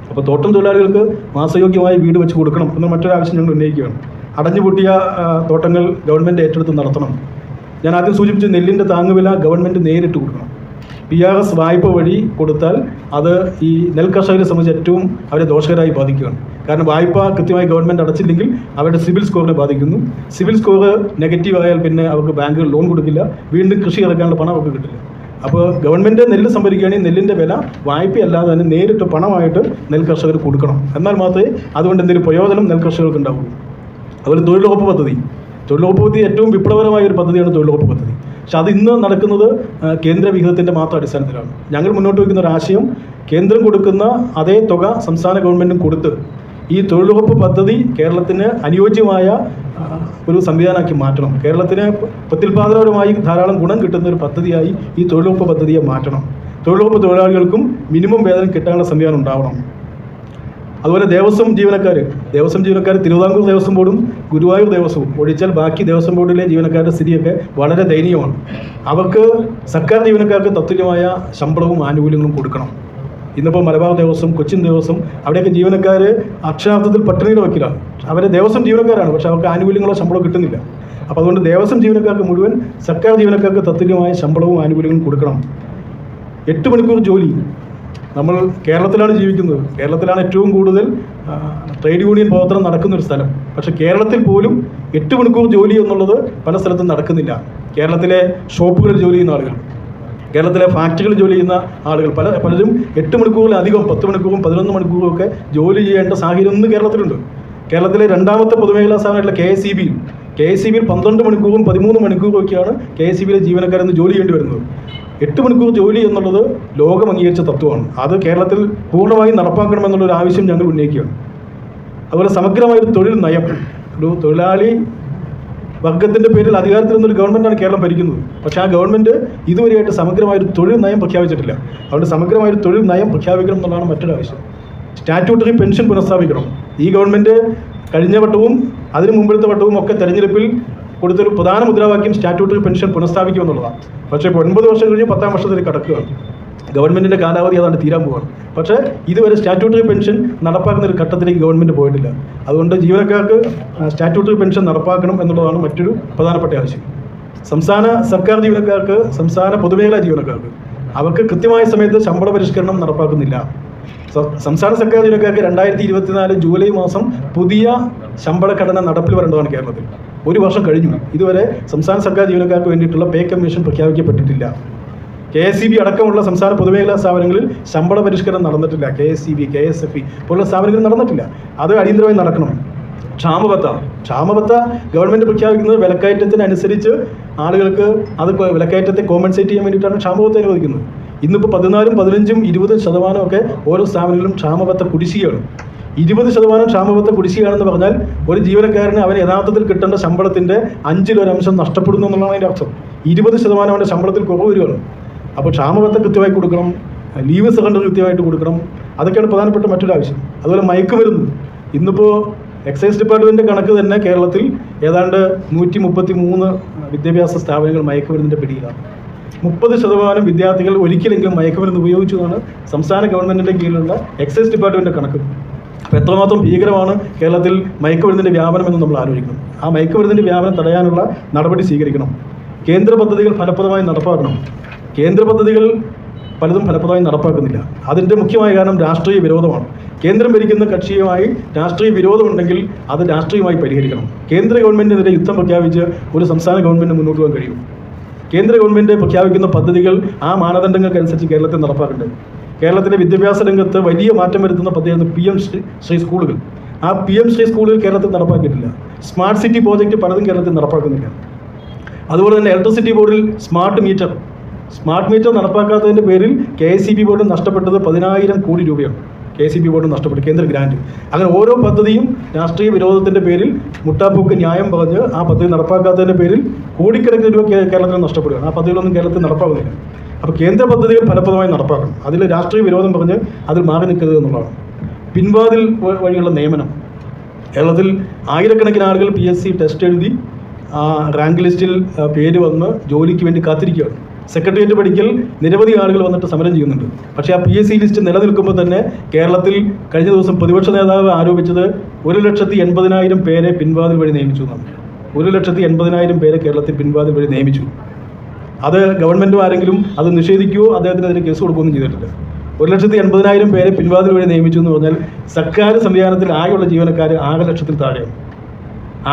അപ്പോൾ തോട്ടം തൊഴിലാളികൾക്ക് വാസയോഗ്യമായ വീട് വെച്ച് കൊടുക്കണം എന്ന മറ്റൊരു ആവശ്യം ഞങ്ങൾ ഉന്നയിക്കുകയാണ്. അടഞ്ഞുപൂട്ടിയ പൊട്ടിയ തോട്ടങ്ങൾ ഗവൺമെന്റ് ഏറ്റെടുത്ത് നടത്തണം. ഞാൻ ആദ്യം സൂചിപ്പിച്ച നെല്ലിന്റെ താങ്ങുവില ഗവൺമെന്റ് നേരിട്ട് കൊടുക്കണം. പി ആർ എസ് വായ്പ വഴി കൊടുത്താൽ അത് ഈ നെൽകർഷകരെ സംബന്ധിച്ച് ഏറ്റവും അവരെ ദോഷകരമായി ബാധിക്കുകയാണ്. കാരണം വായ്പ കൃത്യമായി ഗവൺമെന്റ് അടച്ചില്ലെങ്കിൽ അവരുടെ സിവിൽ സ്കോറിനെ ബാധിക്കുന്നു. സിവിൽ സ്കോർ നെഗറ്റീവ് ആയാൽ പിന്നെ അവർക്ക് ബാങ്കുകൾ ലോൺ കൊടുക്കില്ല. വീണ്ടും കൃഷി ഇറക്കാനുള്ള പണം അവർക്ക് കിട്ടില്ല. അപ്പോൾ ഗവൺമെന്റ് നെല്ല് സംഭരിക്കുകയാണെങ്കിൽ നെല്ലിന്റെ വില വായ്പയല്ലാതെ തന്നെ നേരിട്ട് പണമായിട്ട് നെൽകർഷകർ കൊടുക്കണം. എന്നാൽ മാത്രമേ അതുകൊണ്ട് എന്തെങ്കിലും പ്രയോജനം നെൽകർഷകർക്ക് ഉണ്ടാവുള്ളൂ അതുപോലെ തൊഴിലുറപ്പ് പദ്ധതി. തൊഴിലുറപ്പ് പദ്ധതി ഏറ്റവും വിപ്ലവകരമായ ഒരു പദ്ധതിയാണ് തൊഴിലുറപ്പ് പദ്ധതി. പക്ഷെ അത് ഇന്ന് നടക്കുന്നത് കേന്ദ്ര വിഹിതത്തിന്റെ മാത്രം അടിസ്ഥാനത്തിലാണ്. ഞങ്ങൾ മുന്നോട്ട് വയ്ക്കുന്ന ഒരു ആശയം കേന്ദ്രം കൊടുക്കുന്ന അതേ തുക സംസ്ഥാന ഗവൺമെന്റും കൊടുത്ത് ഈ തൊഴിലുറപ്പ് പദ്ധതി കേരളത്തിന് അനുയോജ്യമായ ഒരു സംവിധാനമാക്കി മാറ്റണം. കേരളത്തിന് പ്രത്യുൽപാദനപരമായി ധാരാളം ഗുണം കിട്ടുന്ന ഒരു പദ്ധതിയായി ഈ തൊഴിലുറപ്പ് പദ്ധതിയെ മാറ്റണം. തൊഴിലുറപ്പ് തൊഴിലാളികൾക്കും മിനിമം വേതനം കിട്ടാനുള്ള സംവിധാനം ഉണ്ടാവണം. അതുപോലെ ദേവസ്വം ജീവനക്കാർ ദേവസ്വം ജീവനക്കാർ തിരുവിതാംകൂർ ദേവസ്വം ബോർഡും ഗുരുവായൂർ ദേവസ്വവും ഒഴിച്ചാൽ ബാക്കി ദേവസ്വം ബോർഡിലെ ജീവനക്കാരുടെ സ്ഥിതിയൊക്കെ വളരെ ദയനീയമാണ്. അവർക്ക് സർക്കാർ ജീവനക്കാർക്ക് തത്തുല്യമായ ശമ്പളവും ആനുകൂല്യങ്ങളും കൊടുക്കണം. ഇന്നിപ്പോൾ മലബാർ ദേവസ്വം കൊച്ചിൻ ദേവസ്വം അവിടെയൊക്കെ ജീവനക്കാർ അക്ഷരാർത്ഥത്തിൽ പട്ടിണിയുടെ വക്കിലാണ് അവരെ ദേവസ്വം ജീവനക്കാരാണ് പക്ഷേ അവർക്ക് ആനുകൂല്യങ്ങളോ ശമ്പളമോ കിട്ടുന്നില്ല. അപ്പോൾ അതുകൊണ്ട് ദേവസ്വം ജീവനക്കാർക്ക് മുഴുവൻ സർക്കാർ ജീവനക്കാർക്ക് തത്തുല്യമായ ശമ്പളവും ആനുകൂല്യങ്ങളും കൊടുക്കണം. എട്ട് മണിക്കൂർ ജോലി നമ്മൾ കേരളത്തിലാണ് ജീവിക്കുന്നത്. കേരളത്തിലാണ് ഏറ്റവും കൂടുതൽ ട്രേഡ് യൂണിയൻ പ്രവർത്തനം നടക്കുന്ന ഒരു സ്ഥലം. പക്ഷേ കേരളത്തിൽ പോലും എട്ട് മണിക്കൂർ ജോലി എന്നുള്ളത് പല സ്ഥലത്തും നടക്കുന്നില്ല. കേരളത്തിലെ ഷോപ്പുകളിൽ ജോലി ചെയ്യുന്ന ആളുകൾ കേരളത്തിലെ ഫാക്ടറികളിൽ ജോലി ചെയ്യുന്ന ആളുകൾ പല പലരും എട്ട് മണിക്കൂറിലധികം പത്ത് മണിക്കൂറും പതിനൊന്ന് മണിക്കൂറും ഒക്കെ ജോലി ചെയ്യേണ്ട സാഹചര്യം ഇന്ന് കേരളത്തിലുണ്ട്. കേരളത്തിലെ രണ്ടാമത്തെ പൊതുമേഖലാ സ്ഥാപനമായിട്ടുള്ള കെ എസ് സി ബിയിൽ കെ എസ് സി ബിയിൽ പന്ത്രണ്ട് മണിക്കൂറും പതിമൂന്ന് മണിക്കൂറും ഒക്കെയാണ് കെ എസ് സി ബിയിലെ ജീവനക്കാരെന്ന് ജോലി ചെയ്യേണ്ടി വരുന്നത്. എട്ട് മണിക്കൂർ ജോലി എന്നുള്ളത് ലോകം അംഗീകരിച്ച തത്വമാണ്. അത് കേരളത്തിൽ പൂർണമായും നടപ്പാക്കണമെന്നുള്ളൊരു ആവശ്യം ഞങ്ങൾ ഉന്നയിക്കുകയാണ്. അതുപോലെ സമഗ്രമായ ഒരു തൊഴിൽ നയം. ഒരു തൊഴിലാളി വർഗത്തിന്റെ പേരിൽ അധികാരത്തിൽ നിന്നൊരു ഗവൺമെന്റാണ് കേരളം ഭരിക്കുന്നത്. പക്ഷേ ആ ഗവൺമെന്റ് ഇതുവരെയായിട്ട് സമഗ്രമായൊരു തൊഴിൽ നയം പ്രഖ്യാപിച്ചിട്ടില്ല. അതുകൊണ്ട് സമഗ്രമായ ഒരു തൊഴിൽ നയം പ്രഖ്യാപിക്കണം എന്നുള്ളതാണ് മറ്റൊരു ആവശ്യം. സ്റ്റാറ്റ്യൂട്ടറി പെൻഷൻ പുനഃസ്ഥാപിക്കണം. ഈ ഗവൺമെന്റ് കഴിഞ്ഞ വട്ടവും അതിനു മുമ്പിലത്തെ വട്ടവും ഒക്കെ തെരഞ്ഞെടുപ്പിൽ കൊടുത്തൊരു പ്രധാന മുദ്രാവാക്യം സ്റ്റാറ്റ്യൂട്ടറി പെൻഷൻ പുനഃസ്ഥാപിക്കുമെന്നുള്ളതാണ്. പക്ഷേ ഇപ്പോൾ ഒൻപത് വർഷം കഴിഞ്ഞ് പത്താം വർഷത്തിൽ കടക്കുകയാണ്. ഗവൺമെന്റിന്റെ കാലാവധി അതാണ് തീരാൻ പോവാണ്. പക്ഷേ ഇതുവരെ സ്റ്റാറ്റ്യൂട്ടറി പെൻഷൻ നടപ്പാക്കുന്ന ഒരു ഘട്ടത്തിലേക്ക് ഗവൺമെന്റ് പോയിട്ടില്ല. അതുകൊണ്ട് ജീവനക്കാർക്ക് സ്റ്റാറ്റ്യൂട്ടറി പെൻഷൻ നടപ്പാക്കണം എന്നുള്ളതാണ് മറ്റൊരു പ്രധാനപ്പെട്ട ആവശ്യം. സംസ്ഥാന സർക്കാർ ജീവനക്കാർക്ക് സംസ്ഥാന പൊതുമേഖലാ ജീവനക്കാർക്ക് അവർക്ക് കൃത്യമായ സമയത്ത് ശമ്പള പരിഷ്കരണം നടപ്പാക്കുന്നില്ല. സംസ്ഥാന സർക്കാർ ജീവനക്കാർക്ക് രണ്ടായിരത്തി ഇരുപത്തിനാല് ജൂലൈ മാസം പുതിയ ശമ്പള ഘടന നടപ്പിൽ വരേണ്ടതാണ് കേരളത്തിൽ. ഒരു വർഷം കഴിഞ്ഞു. ഇതുവരെ സംസ്ഥാന സർക്കാർ ജീവനക്കാർക്ക് വേണ്ടിയിട്ടുള്ള പേ കമ്മീഷൻ പ്രഖ്യാപിക്കപ്പെട്ടിട്ടില്ല. കെ എസ് സി ബി അടക്കമുള്ള സംസ്ഥാന പൊതുമേഖലാ സ്ഥാപനങ്ങളിൽ ശമ്പള പരിഷ്കരണം നടന്നിട്ടില്ല. K S C B K S F E പോലുള്ള സ്ഥാപനങ്ങളിൽ നടന്നിട്ടില്ല. അത് അടിയന്തരമായി നടക്കണം. ക്ഷാമബത്ത. ക്ഷാമബത്ത ഗവൺമെന്റ് പ്രഖ്യാപിക്കുന്നത് വിലക്കയറ്റത്തിനനുസരിച്ച് ആളുകൾക്ക് അത് വിലക്കയറ്റത്തെ കോമ്പൻസേറ്റ് ചെയ്യാൻ വേണ്ടിയിട്ടാണ് ക്ഷാമബത്ത അനുവദിക്കുന്നത്. ഇന്നിപ്പോൾ പതിനാലും പതിനഞ്ചും ഇരുപതും ശതമാനമൊക്കെ ഓരോ സ്ഥാപനങ്ങളിലും ക്ഷാമബത്ത കുടിശ്ശികയാണ്. ഇരുപത് ശതമാനം ക്ഷാമബത്ത കുടിശ്ശികയാണെന്ന് പറഞ്ഞാൽ ഒരു ജീവനക്കാരന് അവൻ യഥാർത്ഥത്തിൽ കിട്ടേണ്ട ശമ്പളത്തിന്റെ അഞ്ചിലൊരംശം നഷ്ടപ്പെടുന്നു എന്നുള്ളതാണ് അതിന്റെ അർത്ഥം. ഇരുപത് ശതമാനം അവന്റെ ശമ്പളത്തിൽ കുറവ് വരികയാണ് അപ്പോൾ ക്ഷാമബത്ത കൃത്യമായി കൊടുക്കണം ലീവ് സെക്കൻഡറി കൃത്യമായിട്ട് കൊടുക്കണം അതൊക്കെയാണ് പ്രധാനപ്പെട്ട മറ്റൊരു ആവശ്യം. അതുപോലെ മയക്കുമരുന്ന് ഇന്നിപ്പോൾ എക്സൈസ് ഡിപ്പാർട്ട്മെന്റ് കണക്ക് തന്നെ കേരളത്തിൽ ഏതാണ്ട് നൂറ്റി മുപ്പത്തി മൂന്ന് വിദ്യാഭ്യാസ സ്ഥാപനങ്ങൾ മയക്കുമരുന്നിന്റെ പിടിയിലാണ്. മുപ്പത് ശതമാനം വിദ്യാർത്ഥികൾ ഒരിക്കലെങ്കിലും മയക്കുമരുന്ന് ഉപയോഗിച്ചു എന്നാണ് സംസ്ഥാന ഗവൺമെന്റിന്റെ കീഴിലുള്ള എക്സൈസ് ഡിപ്പാർട്ട്മെന്റ് കണക്ക്. അപ്പോൾ എത്രമാത്രം ഭീകരമാണ് കേരളത്തിൽ മയക്കുമരുന്നിന്റെ വ്യാപനം എന്ന് നമ്മൾ ആലോചിക്കണം. ആ മയക്കുമരുന്നിന്റെ വ്യാപനം തടയാനുള്ള നടപടി സ്വീകരിക്കണം. കേന്ദ്ര പദ്ധതികൾ ഫലപ്രദമായി നടപ്പാക്കണം. കേന്ദ്ര പദ്ധതികൾ പലതും ഫലപ്രദമായി നടപ്പാക്കുന്നില്ല. അതിന്റെ മുഖ്യമായ കാരണം രാഷ്ട്രീയ വിരോധമാണ്. കേന്ദ്രം ഭരിക്കുന്ന കക്ഷിയുമായി രാഷ്ട്രീയ വിരോധമുണ്ടെങ്കിൽ അത് രാഷ്ട്രീയമായി പരിഹരിക്കണം. കേന്ദ്ര ഗവൺമെന്റിനെതിരെ യുദ്ധം പ്രഖ്യാപിച്ച് ഒരു സംസ്ഥാന ഗവൺമെന്റ് മുന്നോട്ട് പോകാൻ കഴിയും. കേന്ദ്ര ഗവൺമെന്റ് പ്രഖ്യാപിക്കുന്ന പദ്ധതികൾ ആ മാനദണ്ഡങ്ങൾക്കനുസരിച്ച് കേരളത്തിൽ നടപ്പാക്കേണ്ടത് കേരളത്തിലെ വിദ്യാഭ്യാസ രംഗത്ത് വലിയ മാറ്റം വരുത്തുന്ന പദ്ധതിയാണ് പി എം ശ്രീ ശ്രീ സ്കൂളുകൾ. ആ പി എം ശ്രീ സ്കൂളുകൾ കേരളത്തിൽ നടപ്പാക്കിയിട്ടില്ല. സ്മാർട്ട് സിറ്റി പ്രോജക്റ്റ് പലതും കേരളത്തിൽ നടപ്പാക്കുന്നില്ല. അതുപോലെ തന്നെ ഇലക്ട്രിസിറ്റി ബോർഡിൽ സ്മാർട്ട് മീറ്റർ. സ്മാർട്ട് മീറ്റർ നടപ്പാക്കാത്തതിന്റെ പേരിൽ K S C B board നഷ്ടപ്പെട്ടത് പതിനായിരം കോടി രൂപയാണ്. കെ സി ബി ബോർഡ് നഷ്ടപ്പെട്ടു കേന്ദ്ര ഗ്രാൻഡ് അങ്ങനെ ഓരോ പദ്ധതിയും രാഷ്ട്രീയ വിരോധത്തിന്റെ പേരിൽ മുട്ടാപ്പൂക്ക് ന്യായം പറഞ്ഞ് ആ പദ്ധതി നടപ്പാക്കാത്തതിന്റെ പേരിൽ കോടിക്കണക്കിന് രൂപ കേരളത്തിൽ നഷ്ടപ്പെടുകയാണ്. ആ പദ്ധതികളൊന്നും കേരളത്തിൽ നടപ്പാകുന്നില്ല. അപ്പോൾ കേന്ദ്ര പദ്ധതികൾ ഫലപ്രദമായി നടപ്പാക്കണം. അതിൽ രാഷ്ട്രീയ വിരോധം പറഞ്ഞ് അതിൽ മാറി നിൽക്കരുത് എന്നുള്ളതാണ്. പിൻവാതിൽ വഴിയുള്ള നിയമനം. കേരളത്തിൽ ആയിരക്കണക്കിന് ആളുകൾ പി എസ് സി ടെസ്റ്റ് എഴുതി ആ റാങ്ക് ലിസ്റ്റിൽ പേര് വന്ന് ജോലിക്ക് വേണ്ടി കാത്തിരിക്കുകയാണ്. സെക്രട്ടേറിയറ്റ് പഠിക്കൽ നിരവധി ആളുകൾ വന്നിട്ട് സമരം ചെയ്യുന്നുണ്ട്. പക്ഷേ ആ പി എസ് സി ലിസ്റ്റ് നിലനിൽക്കുമ്പോൾ തന്നെ കേരളത്തിൽ കഴിഞ്ഞ ദിവസം പ്രതിപക്ഷ നേതാവ് ആരോപിച്ചത് ഒരു ലക്ഷത്തി എൺപതിനായിരം പേരെ പിൻവാതിൽ വഴി നിയമിച്ചു എന്നാണ്. ഒരു ലക്ഷത്തി എൺപതിനായിരം പേരെ കേരളത്തിൽ പിൻവാതിൽ വഴി നിയമിച്ചു. അത് ഗവൺമെന്റ് ആരെങ്കിലും അത് നിഷേധിക്കുകയോ അദ്ദേഹത്തിനെതിരെ കേസ് കൊടുക്കുകയൊന്നും ചെയ്തിട്ടില്ല. ഒരു ലക്ഷത്തി എൺപതിനായിരം പേരെ പിൻവാതിൽ വഴി നിയമിച്ചു എന്ന് പറഞ്ഞാൽ സർക്കാർ സംവിധാനത്തിൽ ആകെയുള്ള ജീവനക്കാർ ആകെ ലക്ഷത്തിൽ താഴെയാണ്.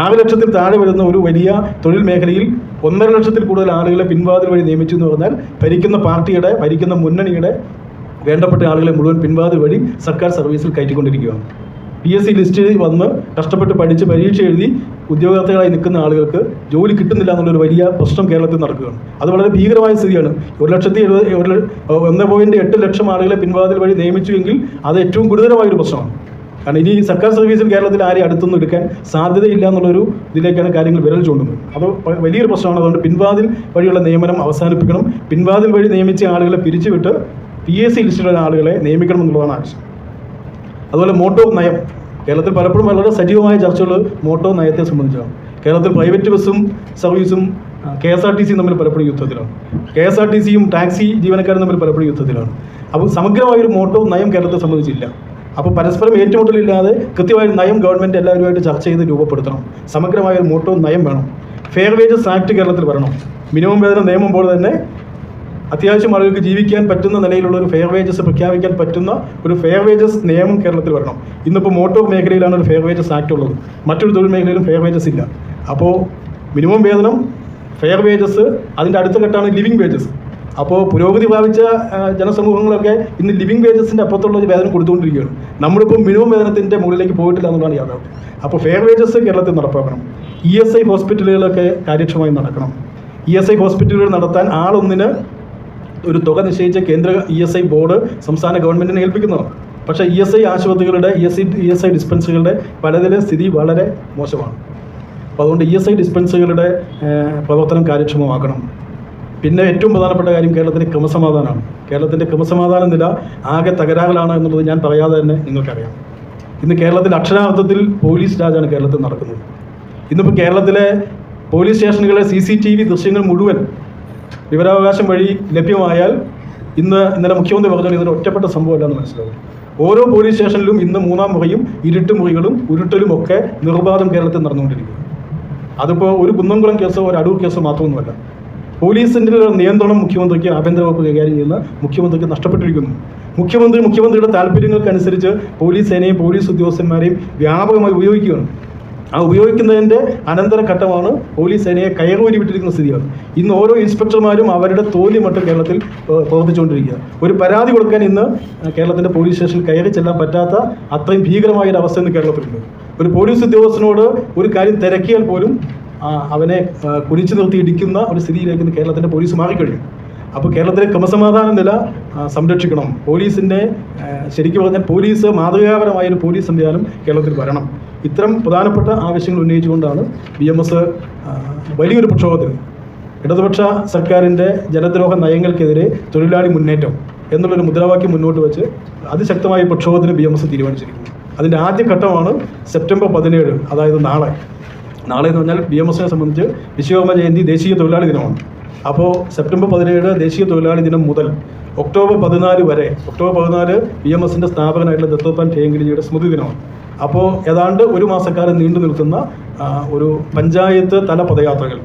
ആറ് ലക്ഷത്തിൽ താഴെ വരുന്ന ഒരു വലിയ തൊഴിൽ മേഖലയിൽ ഒന്നര ലക്ഷത്തിൽ കൂടുതൽ ആളുകളെ പിൻവാതിൽ വഴി നിയമിച്ചു എന്ന് പറഞ്ഞാൽ ഭരിക്കുന്ന പാർട്ടിയുടെ ഭരിക്കുന്ന മുന്നണിയുടെ വേണ്ടപ്പെട്ട ആളുകളെ മുഴുവൻ പിൻവാതിൽ വഴി സർക്കാർ സർവീസിൽ കയറ്റിക്കൊണ്ടിരിക്കുകയാണ്. പി എസ് സി ലിസ്റ്റിൽ വന്ന് കഷ്ടപ്പെട്ട് പഠിച്ച് പരീക്ഷ എഴുതി ഉദ്യോഗാർത്ഥികളായി നിൽക്കുന്ന ആളുകൾക്ക് ജോലി കിട്ടുന്നില്ല എന്നുള്ളൊരു വലിയ പ്രശ്നം കേരളത്തിൽ നടക്കുകയാണ്. അത് വളരെ ഭീകരമായ സ്ഥിതിയാണ്. ഒരു ലക്ഷത്തി എഴുപത് ഒരു ഒന്ന് പോയിന്റ് എട്ട് ലക്ഷം ആളുകളെ പിൻവാതിൽ വഴി നിയമിച്ചുവെങ്കിൽ അത് ഏറ്റവും ഗുരുതരമായ ഒരു പ്രശ്നമാണ്. കാരണം ഇനി സർക്കാർ സർവീസിൽ കേരളത്തിൽ ആരെയും അടുത്തൊന്നും എടുക്കാൻ സാധ്യതയില്ല എന്നുള്ളൊരു ഇതിലേക്കാണ് കാര്യങ്ങൾ വിരൽ ചൂണ്ടുന്നത്. അത് വലിയൊരു പ്രശ്നമാണ്. അതുകൊണ്ട് പിൻവാതിൽ വഴിയുള്ള നിയമനം അവസാനിപ്പിക്കണം. പിൻവാതിൽ വഴി നിയമിച്ച ആളുകളെ പിരിച്ചുവിട്ട് പി എസ് സി ലിസ്റ്റിലുള്ള ആളുകളെ നിയമിക്കണം എന്നുള്ളതാണ് ആവശ്യം. അതുപോലെ മോട്ടോ നയം. കേരളത്തിൽ പലപ്പോഴും വളരെ സജീവമായ ചർച്ചകൾ മോട്ടോ നയത്തെ സംബന്ധിച്ചാണ്. കേരളത്തിൽ പ്രൈവറ്റ് ബസ്സും സർവീസും കെ എസ് ആർ ടി സിയും തമ്മിൽ പലപ്പോഴും യുദ്ധത്തിലാണ്. കെ എസ് ആർ ടി സിയും ടാക്സി ജീവനക്കാരും തമ്മിൽ പലപ്പോഴും യുദ്ധത്തിലാണ്. അപ്പോൾ സമഗ്രമായൊരു മോട്ടോ നയം കേരളത്തെ സംബന്ധിച്ചില്ല. അപ്പോൾ പരസ്പരം ഏറ്റുമുട്ടലില്ലാതെ കൃത്യമായ നയം ഗവൺമെന്റ് എല്ലാവരുമായിട്ട് ചർച്ച ചെയ്ത് രൂപപ്പെടുത്തണം. സമഗ്രമായ ഒരു മോട്ടോ നയം വേണം. ഫെയർ വേജസ് ആക്ട് കേരളത്തിൽ വരണം. മിനിമം വേതന നിയമം പോലെ തന്നെ അത്യാവശ്യം ആളുകൾക്ക് ജീവിക്കാൻ പറ്റുന്ന നിലയിലുള്ള ഒരു ഫെയർ വേജസ് പ്രഖ്യാപിക്കാൻ പറ്റുന്ന ഒരു ഫെയർ വേജസ് നിയമം കേരളത്തിൽ വരണം. ഇന്നിപ്പോൾ മോട്ടോർ മേഖലയിലാണ് ഒരു ഫെയർ വേജസ് ആക്ട് ഉള്ളത്. മറ്റൊരു തൊഴിൽ മേഖലയിലും ഫെയർ വേജസ് ഇല്ല. അപ്പോൾ മിനിമം വേതനം ഫെയർ വേജസ് അതിന്റെ അടുത്ത ഘട്ടമാണ് ലിവിങ് വേജസ് അപ്പോൾ പുരോഗതി പ്രാപിച്ച ജനസമൂഹങ്ങളൊക്കെ ഇന്ന് ലിവിങ് വേജസിന്റെ അപ്പുറത്തുള്ള ഒരു വേതനം കൊടുത്തുകൊണ്ടിരിക്കുകയാണ്. നമ്മളിപ്പോൾ മിനിമം വേതനത്തിന്റെ മുകളിലേക്ക് പോയിട്ടില്ല എന്നുള്ളതാണ് യാഥാർത്ഥ്യം. അപ്പോൾ ഫെയർ വേജസ് കേരളത്തിൽ നടപ്പാക്കണം. ഇ എസ് ഐ ഹോസ്പിറ്റലുകളൊക്കെ കാര്യക്ഷമമായി നടക്കണം. ഇ എസ് ഐ ഹോസ്പിറ്റലുകൾ നടത്താൻ ആളൊന്നിന് ഒരു തുക നിശ്ചയിച്ച കേന്ദ്ര ഇ എസ് ഐ ബോർഡ് സംസ്ഥാന ഗവൺമെന്റിനെ ഏൽപ്പിക്കുന്നതാണ് പക്ഷേ ഇ എസ് ഐ ആശുപത്രികളുടെ E S I E S I ഡിസ്പെൻസറികളുടെ പലതിലെ സ്ഥിതി വളരെ മോശമാണ്. അപ്പോൾ അതുകൊണ്ട് ഇ എസ് ഐ ഡിസ്പെൻസറികളുടെ പ്രവർത്തനം കാര്യക്ഷമമാക്കണം. പിന്നെ ഏറ്റവും പ്രധാനപ്പെട്ട കാര്യം കേരളത്തിന്റെ ക്രമസമാധാനമാണ്. കേരളത്തിന്റെ ക്രമസമാധാന നില ആകെ തകരാറിലാണ് എന്നുള്ളത് ഞാൻ പറയാതെ തന്നെ നിങ്ങൾക്കറിയാം. ഇന്ന് കേരളത്തിൽ അക്ഷരാർത്ഥത്തിൽ പോലീസ് രാജാണ് കേരളത്തിൽ നടക്കുന്നത്. ഇന്നിപ്പോൾ കേരളത്തിലെ പോലീസ് സ്റ്റേഷനുകളിലെ സി സി ടി വി ദൃശ്യങ്ങൾ മുഴുവൻ വിവരാവകാശം വഴി ലഭ്യമായാൽ ഇന്ന് ഇന്നലെ മുഖ്യമന്ത്രി പറഞ്ഞു ഇതൊരു ഒറ്റപ്പെട്ട സംഭവമല്ല എന്ന് മനസ്സിലാവും. ഓരോ പോലീസ് സ്റ്റേഷനിലും ഇന്ന് മൂന്നാം മുറിയും ഇരുട്ട് മുറികളും ഉരുട്ടലും ഒക്കെ നിർബാധം കേരളത്തിൽ നടന്നുകൊണ്ടിരിക്കുന്നു. അതിപ്പോൾ ഒരു കുന്നംകുളം കേസോ ഒരു അടൂർ കേസോ മാത്രമൊന്നുമല്ല. പോലീസിന്റെ നിയന്ത്രണം മുഖ്യമന്ത്രിക്ക് ആഭ്യന്തര വകുപ്പ് കൈകാര്യം ചെയ്യുന്ന മുഖ്യമന്ത്രിക്ക് നഷ്ടപ്പെട്ടിരിക്കുന്നു. മുഖ്യമന്ത്രി മുഖ്യമന്ത്രിയുടെ താല്പര്യങ്ങൾക്കനുസരിച്ച് പോലീസ് സേനയും പോലീസ് ഉദ്യോഗസ്ഥന്മാരെയും വ്യാപകമായി ഉപയോഗിക്കുകയാണ്. ആ ഉപയോഗിക്കുന്നതിന്റെ അനന്തര ഘട്ടമാണ് പോലീസ് സേനയെ കയറൂരി വിട്ടിരിക്കുന്ന സ്ഥിതിയാണ്. ഇന്ന് ഓരോ ഇൻസ്പെക്ടർമാരും അവരുടെ തോലി മട്ടും കേരളത്തിൽ പ്രവർത്തിച്ചുകൊണ്ടിരിക്കുക ഒരു പരാതി കൊടുക്കാൻ ഇന്ന് കേരളത്തിന്റെ പോലീസ് സ്റ്റേഷനിൽ കയറി ചെല്ലാൻ പറ്റാത്ത അത്രയും ഭീകരമായ ഒരു അവസ്ഥ ഇന്ന് കേരളത്തിലുണ്ട്. ഒരു പോലീസ് ഉദ്യോഗസ്ഥനോട് ഒരു കാര്യം തിരക്കിയാൽ പോലും അവനെ കുരിച്ചു നിർത്തി ഇടിക്കുന്ന ഒരു സ്ഥിതിയിലേക്ക് കേരളത്തിന്റെ പോലീസ് മാറിക്കഴിഞ്ഞു. അപ്പോൾ കേരളത്തിലെ ക്രമസമാധാന നില സംരക്ഷിക്കണം. പോലീസിന്റെ ശരിക്കും പറഞ്ഞാൽ പോലീസ് മാതൃകാപരമായ ഒരു പോലീസ് സംവിധാനം കേരളത്തിൽ വരണം. ഇത്തരം പ്രധാനപ്പെട്ട ആവശ്യങ്ങൾ ഉന്നയിച്ചുകൊണ്ടാണ് ബി എം എസ് വലിയൊരു പ്രക്ഷോഭത്തിന് ഇടതുപക്ഷ സർക്കാരിന്റെ ജനദ്രോഹ നയങ്ങൾക്കെതിരെ തൊഴിലാളി മുന്നേറ്റം എന്നുള്ളൊരു മുദ്രാവാക്യം മുന്നോട്ട് വെച്ച് അതിശക്തമായ പ്രക്ഷോഭത്തിന് ബി എം എസ് തീരുമാനിച്ചിരിക്കുന്നു. അതിന്റെ ആദ്യ ഘട്ടമാണ് സെപ്റ്റംബർ പതിനേഴ് അതായത് നാളെ. നാളെ എന്ന് പറഞ്ഞാൽ ബി എം എസിനെ സംബന്ധിച്ച് വിശ്വകർമ്മ ജയന്തി ദേശീയ തൊഴിലാളി ദിനമാണ്. അപ്പോൾ സെപ്റ്റംബർ പതിനേഴ് ദേശീയ തൊഴിലാളി ദിനം മുതൽ ഒക്ടോബർ പതിനാല് വരെ ഒക്ടോബർ പതിനാല് ബി എം എസിന്റെ സ്ഥാപകനായിട്ടുള്ള ദത്തോത്താൻ തേങ്കിലിജിയുടെ സ്മൃതി ദിനമാണ് അപ്പോൾ ഏതാണ്ട് ഒരു മാസക്കാലം നീണ്ടു നിൽക്കുന്ന ഒരു പഞ്ചായത്ത് തല പദയാത്രകൾ.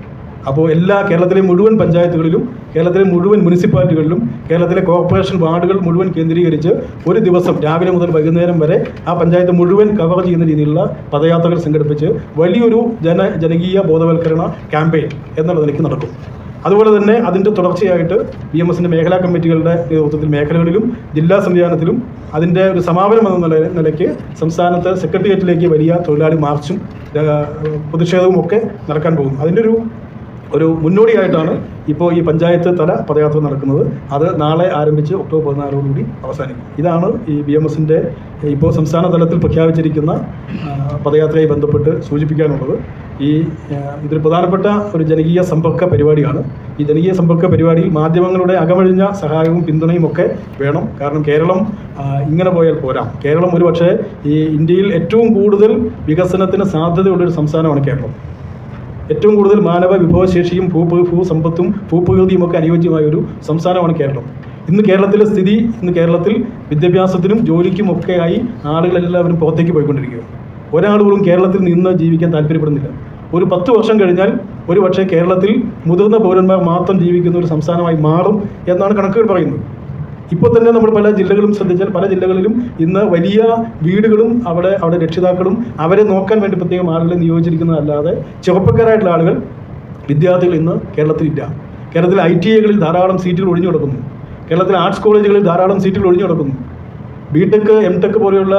അപ്പോൾ എല്ലാ കേരളത്തിലെ മുഴുവൻ പഞ്ചായത്തുകളിലും കേരളത്തിലെ മുഴുവൻ മുനിസിപ്പാലിറ്റികളിലും കേരളത്തിലെ കോർപ്പറേഷൻ വാർഡുകൾ മുഴുവൻ കേന്ദ്രീകരിച്ച് ഒരു ദിവസം രാവിലെ മുതൽ വൈകുന്നേരം വരെ ആ പഞ്ചായത്ത് മുഴുവൻ കവർ ചെയ്യുന്ന രീതിയിലുള്ള പദയാത്രകൾ സംഘടിപ്പിച്ച് വലിയൊരു ജന ജനകീയ ബോധവൽക്കരണ ക്യാമ്പയിൻ എന്നുള്ള നിലയ്ക്ക് നടക്കും. അതുപോലെ തന്നെ അതിന്റെ തുടർച്ചയായിട്ട് ബി എം എസിന്റെ മേഖലാ കമ്മിറ്റികളുടെ നേതൃത്വത്തിൽ മേഖലകളിലും ജില്ലാ സംവിധാനത്തിലും അതിന്റെ ഒരു സമാപനം എന്ന നില നിലയ്ക്ക് സംസ്ഥാനത്ത് സെക്രട്ടേറിയറ്റിലേക്ക് വലിയ തൊഴിലാളി മാർച്ചും പ്രതിഷേധവും ഒക്കെ നടക്കാൻ പോകും അതിന്റെ ഒരു ഒരു മുന്നോടിയായിട്ടാണ് ഇപ്പോൾ ഈ പഞ്ചായത്ത് തല പദയാത്ര നടക്കുന്നത്. അത് നാളെ ആരംഭിച്ച് ഒക്ടോബർ പതിനാലോടുകൂടി അവസാനിക്കും. ഇതാണ് ഈ ബി എം എസിന്റെ ഇപ്പോൾ സംസ്ഥാന തലത്തിൽ പ്രഖ്യാപിച്ചിരിക്കുന്ന പദയാത്രയെ ബന്ധപ്പെട്ട് സൂചിപ്പിക്കാനുള്ളത്. ഈ ഇതൊരു പ്രധാനപ്പെട്ട ഒരു ജനകീയ സമ്പർക്ക പരിപാടിയാണ്. ഈ ജനകീയ സമ്പർക്ക പരിപാടിയിൽ മാധ്യമങ്ങളുടെ അകമഴിഞ്ഞ സഹായവും പിന്തുണയും ഒക്കെ വേണം. കാരണം കേരളം ഇങ്ങനെ പോയാൽ പോരാ. കേരളം ഒരു പക്ഷേ ഈ ഇന്ത്യയിൽ ഏറ്റവും കൂടുതൽ വികസനത്തിന് സാധ്യതയുള്ളൊരു സംസ്ഥാനമാണ് കേരളം. ഏറ്റവും കൂടുതൽ മാനവ വിഭവശേഷിയും ഭൂ ഭൂസമ്പത്തും ഭൂപ്രകൃതിയും ഒക്കെ അനുയോജ്യമായ ഒരു സംസ്ഥാനമാണ് കേരളം. ഇന്ന് കേരളത്തിലെ സ്ഥിതി ഇന്ന് കേരളത്തിൽ വിദ്യാഭ്യാസത്തിനും ജോലിക്കും ഒക്കെയായി ആളുകളെല്ലാവരും പുറത്തേക്ക് പോയിക്കൊണ്ടിരിക്കുകയാണ്. ഒരാൾ പോലും കേരളത്തിൽ നിന്ന് ജീവിക്കാൻ താല്പര്യപ്പെടുന്നില്ല. ഒരു പത്ത് വർഷം കഴിഞ്ഞാൽ ഒരു പക്ഷേ കേരളത്തിൽ മുതിർന്ന പൗരന്മാർ മാത്രം ജീവിക്കുന്ന ഒരു സംസ്ഥാനമായി മാറും എന്നാണ് കണക്കുകൾ പറയുന്നത്. ഇപ്പോൾ തന്നെ നമ്മൾ പല ജില്ലകളും ശ്രദ്ധിച്ചാൽ പല ജില്ലകളിലും ഇന്ന് വലിയ വീടുകളും അവിടെ അവിടെ രക്ഷിതാക്കളും അവരെ നോക്കാൻ വേണ്ടി പ്രത്യേകം ആളുകളെ നിയോഗിച്ചിരിക്കുന്നതല്ലാതെ ചെറുപ്പക്കാരായിട്ടുള്ള ആളുകൾ വിദ്യാർത്ഥികൾ ഇന്ന് കേരളത്തിലില്ല. കേരളത്തിൽ ഐ ടി ഐകളിൽ ധാരാളം സീറ്റുകൾ ഒഴിഞ്ഞു കിടക്കുന്നു. കേരളത്തിലെ ആർട്സ് കോളേജുകളിൽ ധാരാളം സീറ്റുകൾ ഒഴിഞ്ഞു കിടക്കുന്നു. ബി ടെക് എം ടെക് പോലെയുള്ള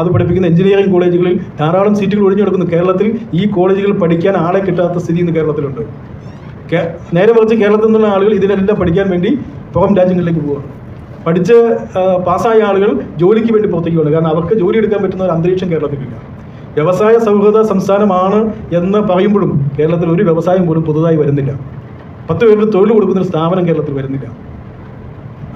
അത് പഠിപ്പിക്കുന്ന എഞ്ചിനീയറിംഗ് കോളേജുകളിൽ ധാരാളം സീറ്റുകൾ ഒഴിഞ്ഞു കിടക്കുന്നു. കേരളത്തിൽ ഈ കോളേജുകൾ പഠിക്കാൻ ആളെ കിട്ടാത്ത സ്ഥിതി ഇന്ന് കേരളത്തിലുണ്ട്. നേരെ മറിച്ച് കേരളത്തിൽ നിന്നുള്ള ആളുകൾ ഇതിനെല്ലാം പഠിക്കാൻ വേണ്ടി പുറം രാജ്യങ്ങളിലേക്ക് പോവുകയാണ് പഠിച്ച് പാസ്സായ ആളുകൾ ജോലിക്ക് വേണ്ടി പുറത്തേക്ക് പോകുന്നത് കാരണം അവർക്ക് ജോലി എടുക്കാൻ പറ്റുന്ന ഒരു അന്തരീക്ഷം കേരളത്തിലില്ല. വ്യവസായ സൗഹൃദ സംസ്ഥാനമാണ് എന്ന് പറയുമ്പോഴും കേരളത്തിൽ ഒരു വ്യവസായം പോലും പുതുതായി വരുന്നില്ല. പത്ത് പേർക്ക് തൊഴിൽ കൊടുക്കുന്ന ഒരു സ്ഥാപനം കേരളത്തിൽ വരുന്നില്ല.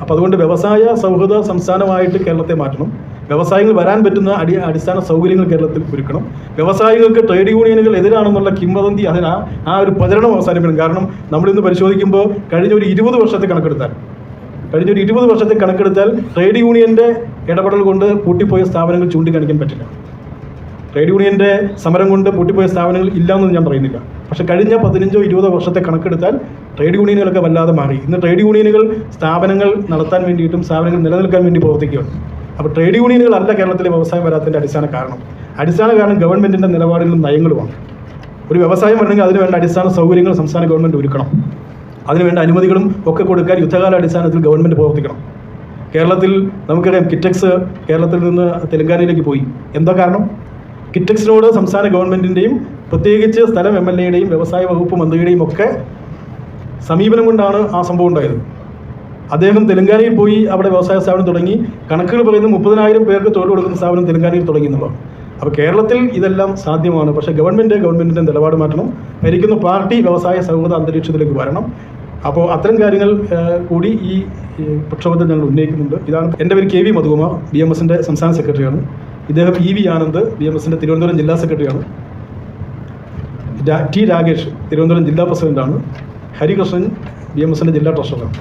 അപ്പോൾ അതുകൊണ്ട് വ്യവസായ സൗഹൃദ സംസ്ഥാനമായിട്ട് കേരളത്തെ മാറ്റണം. വ്യവസായങ്ങൾ വരാൻ പറ്റുന്ന അടി അടിസ്ഥാന സൗകര്യങ്ങൾ കേരളത്തിൽ ഒരുക്കണം. വ്യവസായികൾക്ക് ട്രേഡ് യൂണിയനുകൾ എതിരാണെന്നുള്ള കിംവദന്തി അതിന് ആ- ഒരു പ്രചരണം അവസാനിപ്പിക്കണം. കാരണം നമ്മളിന്ന് പരിശോധിക്കുമ്പോൾ കഴിഞ്ഞ ഒരു ഇരുപത് വർഷത്തെ കണക്കെടുത്താൽ കഴിഞ്ഞ ഒരു ഇരുപത് വർഷത്തെ കണക്കെടുത്താൽ ട്രേഡ് യൂണിയന്റെ ഇടപെടൽ കൊണ്ട് പൂട്ടിപ്പോയ സ്ഥാപനങ്ങൾ ചൂണ്ടിക്കാണിക്കാൻ പറ്റില്ല. ട്രേഡ് യൂണിയന്റെ സമരം കൊണ്ട് പൂട്ടിപ്പോയ സ്ഥാപനങ്ങൾ ഇല്ലയെന്ന് ഞാൻ പറയുന്നില്ല. പക്ഷേ കഴിഞ്ഞ പതിനഞ്ചോ ഇരുപതോ വർഷത്തെ കണക്കെടുത്താൽ ട്രേഡ് യൂണിയനുകളൊക്കെ വല്ലാതെ മാറി. ഇന്ന് ട്രേഡ് യൂണിയനുകൾ സ്ഥാപനങ്ങൾ നടത്താൻ വേണ്ടിയിട്ടും സ്ഥാപനങ്ങൾ നിലനിൽക്കാൻ വേണ്ടി പ്രവർത്തിക്കുകയാണ്. അപ്പോൾ ട്രേഡ് യൂണിയനുകളല്ല കേരളത്തിലെ വ്യവസായം വരാത്തതിന്റെ അടിസ്ഥാന കാരണം. അടിസ്ഥാന കാരണം ഗവൺമെന്റിന്റെ നിലപാടുകളും നയങ്ങളുമാണ്. ഒരു വ്യവസായം വരണമെങ്കിൽ അതിന് വേണ്ട അടിസ്ഥാന സൗകര്യങ്ങൾ സംസ്ഥാന ഗവൺമെന്റ് ഒരുക്കണം. അതിനുവേണ്ട അനുമതികളും ഒക്കെ കൊടുക്കാൻ യുദ്ധകാല അടിസ്ഥാനത്തിൽ ഗവൺമെന്റ് പ്രവർത്തിക്കണം. കേരളത്തിൽ നമുക്കറിയാം കിറ്റക്സ് കേരളത്തിൽ നിന്ന് തെലങ്കാനയിലേക്ക് പോയി. എന്താ കാരണം? കിറ്റക്സിനോട് സംസ്ഥാന ഗവൺമെന്റിന്റെയും പ്രത്യേകിച്ച് സ്ഥലം എം എൽ എയുടെയും വ്യവസായ വകുപ്പ് മന്ത്രിയുടെയും ഒക്കെ സമീപനം കൊണ്ടാണ് ആ സംഭവം ഉണ്ടായത്. അദ്ദേഹം തെലങ്കാനയിൽ പോയി അവിടെ വ്യവസായ സ്ഥാപനം തുടങ്ങി. കണക്കുകൾ പറയുന്ന മുപ്പതിനായിരം പേർക്ക് തൊഴിൽ കൊടുക്കുന്ന സ്ഥാപനം തെലങ്കാനയിൽ തുടങ്ങി എന്നുള്ളതാണ് അപ്പോൾ കേരളത്തിൽ ഇതെല്ലാം സാധ്യമാണ്. പക്ഷേ ഗവൺമെന്റ് ഗവൺമെന്റിന്റെ നിലപാട് മാറ്റണം. ഭരിക്കുന്ന പാർട്ടി വ്യവസായ സൗഹൃദ അന്തരീക്ഷത്തിലേക്ക് വരണം. അപ്പോൾ അത്തരം കാര്യങ്ങൾ കൂടി ഈ ഈ പ്രക്ഷോഭത്തിൽ ഞങ്ങൾ ഉന്നയിക്കുന്നുണ്ട്. ഇതാണ് എന്റെ പേര് K V Madhukumar B M എസിന്റെ സംസ്ഥാന സെക്രട്ടറിയാണ്. ഇദ്ദേഹം E V Anand B M എസിന്റെ തിരുവനന്തപുരം ജില്ലാ സെക്രട്ടറിയാണ്. ടി രാകേഷ് തിരുവനന്തപുരം ജില്ലാ പ്രസിഡന്റാണ്. ഹരികൃഷ്ണൻ ബി എം എസിന്റെ ജില്ലാ ട്രഷററാണ്.